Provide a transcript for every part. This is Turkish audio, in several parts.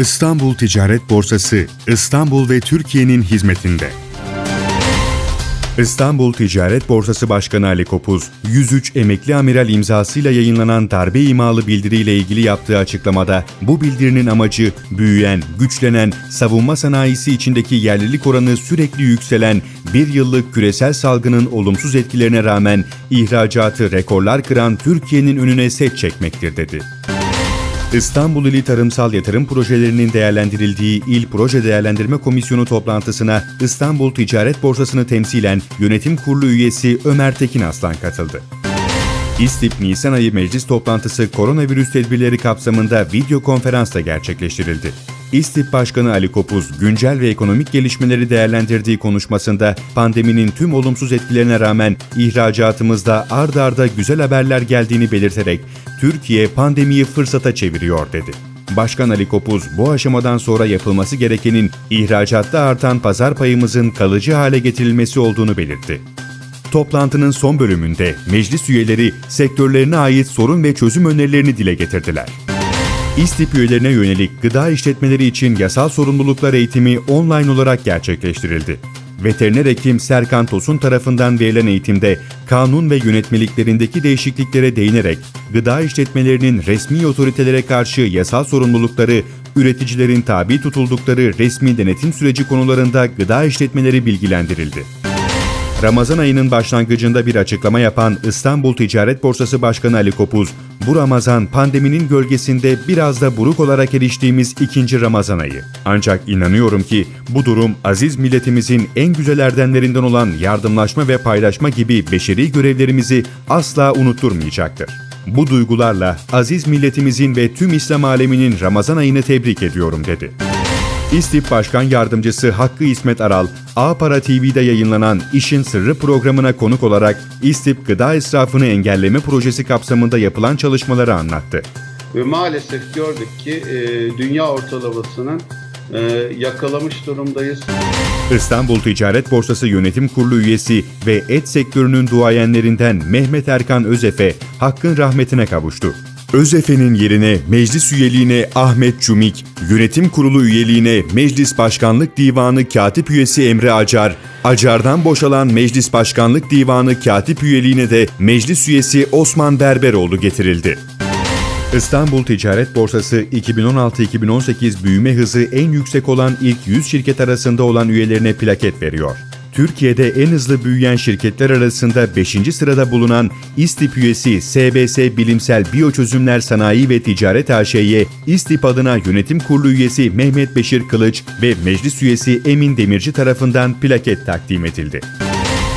İstanbul Ticaret Borsası, İstanbul ve Türkiye'nin hizmetinde. İstanbul Ticaret Borsası Başkanı Ali Kopuz, 103 emekli amiral imzasıyla yayınlanan darbe imalı bildiriyle ilgili yaptığı açıklamada, bu bildirinin amacı büyüyen, güçlenen, savunma sanayisi içindeki yerlilik oranı sürekli yükselen bir yıllık küresel salgının olumsuz etkilerine rağmen ihracatı rekorlar kıran Türkiye'nin önüne set çekmektir dedi. İstanbul İli Tarımsal Yatırım Projelerinin değerlendirildiği İl Proje Değerlendirme Komisyonu toplantısına İstanbul Ticaret Borsası'nı temsilen Yönetim Kurulu üyesi Ömer Tekin Aslan katıldı. İSTİP Nisan ayı meclis toplantısı koronavirüs tedbirleri kapsamında video konferansla gerçekleştirildi. İSTİP Başkanı Ali Kopuz, güncel ve ekonomik gelişmeleri değerlendirdiği konuşmasında pandeminin tüm olumsuz etkilerine rağmen ihracatımızda ard arda güzel haberler geldiğini belirterek Türkiye pandemiyi fırsata çeviriyor dedi. Başkan Ali Kopuz bu aşamadan sonra yapılması gerekenin ihracatta artan pazar payımızın kalıcı hale getirilmesi olduğunu belirtti. Toplantının son bölümünde meclis üyeleri sektörlerine ait sorun ve çözüm önerilerini dile getirdiler. İSTİP üyelerine yönelik gıda işletmeleri için yasal sorumluluklar eğitimi online olarak gerçekleştirildi. Veteriner hekim Serkan Tosun tarafından verilen eğitimde kanun ve yönetmeliklerindeki değişikliklere değinerek gıda işletmelerinin resmi otoritelere karşı yasal sorumlulukları, üreticilerin tabi tutuldukları resmi denetim süreci konularında gıda işletmeleri bilgilendirildi. Ramazan ayının başlangıcında bir açıklama yapan İstanbul Ticaret Borsası Başkanı Ali Kopuz, bu Ramazan pandeminin gölgesinde biraz da buruk olarak eriştiğimiz ikinci Ramazan ayı. Ancak inanıyorum ki bu durum aziz milletimizin en güzel erdemlerinden olan yardımlaşma ve paylaşma gibi beşeri görevlerimizi asla unutturmayacaktır. Bu duygularla aziz milletimizin ve tüm İslam aleminin Ramazan ayını tebrik ediyorum dedi. İSTİP Başkan Yardımcısı Hakkı İsmet Aral, A Para TV'de yayınlanan İşin Sırrı programına konuk olarak İSTİP Gıda İsrafını Engelleme Projesi kapsamında yapılan çalışmaları anlattı. Ve maalesef gördük ki e, dünya ortalamasının e, yakalamış durumdayız. İstanbul Ticaret Borsası Yönetim Kurulu üyesi ve et sektörünün duayenlerinden Mehmet Erkan Özefe, Hakk'ın rahmetine kavuştu. Özefe'nin yerine meclis üyeliğine Ahmet Cumik, yönetim kurulu üyeliğine Meclis Başkanlık Divanı Katip üyesi Emre Acar, Acar'dan boşalan Meclis Başkanlık Divanı Katip üyeliğine de meclis üyesi Osman Berberoğlu getirildi. İstanbul Ticaret Borsası 2016-2018 büyüme hızı en yüksek olan ilk 100 şirket arasında olan üyelerine plaket veriyor. Türkiye'de en hızlı büyüyen şirketler arasında 5. sırada bulunan İSTİP üyesi SBS Bilimsel Biyoçözümler Sanayi ve Ticaret AŞ'ye İSTİP adına yönetim kurulu üyesi Mehmet Beşir Kılıç ve meclis üyesi Emin Demirci tarafından plaket takdim edildi.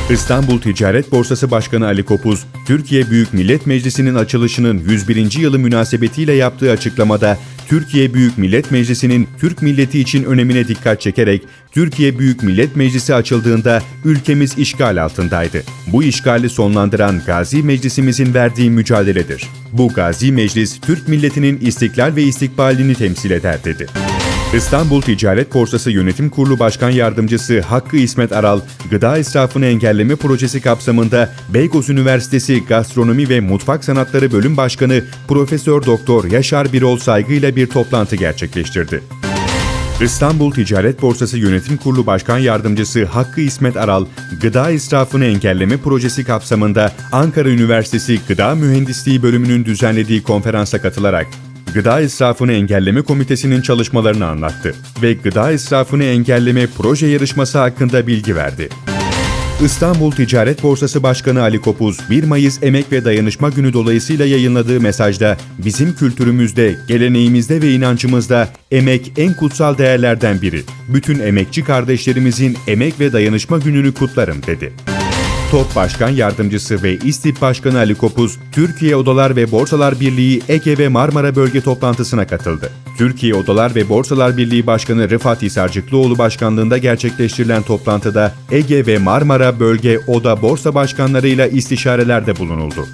İstanbul Ticaret Borsası Başkanı Ali Kopuz, Türkiye Büyük Millet Meclisi'nin açılışının 101. yılı münasebetiyle yaptığı açıklamada, Türkiye Büyük Millet Meclisi'nin Türk milleti için önemine dikkat çekerek, Türkiye Büyük Millet Meclisi açıldığında ülkemiz işgal altındaydı. Bu işgali sonlandıran Gazi Meclisimizin verdiği mücadeledir. Bu Gazi Meclis, Türk milletinin istiklal ve istikbalini temsil eder dedi. İstanbul Ticaret Borsası Yönetim Kurulu Başkan Yardımcısı Hakkı İsmet Aral, gıda israfını engelleme projesi kapsamında Beykoz Üniversitesi Gastronomi ve Mutfak Sanatları Bölüm Başkanı Profesör Doktor Yaşar Birol Saygı ile bir toplantı gerçekleştirdi. İstanbul Ticaret Borsası Yönetim Kurulu Başkan Yardımcısı Hakkı İsmet Aral, Gıda İsrafını Engelleme Projesi kapsamında Ankara Üniversitesi Gıda Mühendisliği bölümünün düzenlediği konferansa katılarak Gıda İsrafını Engelleme Komitesi'nin çalışmalarını anlattı ve Gıda İsrafını Engelleme Proje Yarışması hakkında bilgi verdi. İstanbul Ticaret Borsası Başkanı Ali Kopuz, 1 Mayıs Emek ve Dayanışma Günü dolayısıyla yayınladığı mesajda, bizim kültürümüzde, geleneğimizde ve inancımızda emek en kutsal değerlerden biri. Bütün emekçi kardeşlerimizin Emek ve Dayanışma Günü'nü kutlarım dedi. TOP Başkan Yardımcısı ve İSTİP Başkanı Ali Kopuz, Türkiye Odalar ve Borsalar Birliği Ege ve Marmara Bölge toplantısına katıldı. Türkiye Odalar ve Borsalar Birliği Başkanı Rıfat Hisarcıklıoğlu başkanlığında gerçekleştirilen toplantıda Ege ve Marmara Bölge Oda Borsa Başkanlarıyla istişarelerde bulunuldu.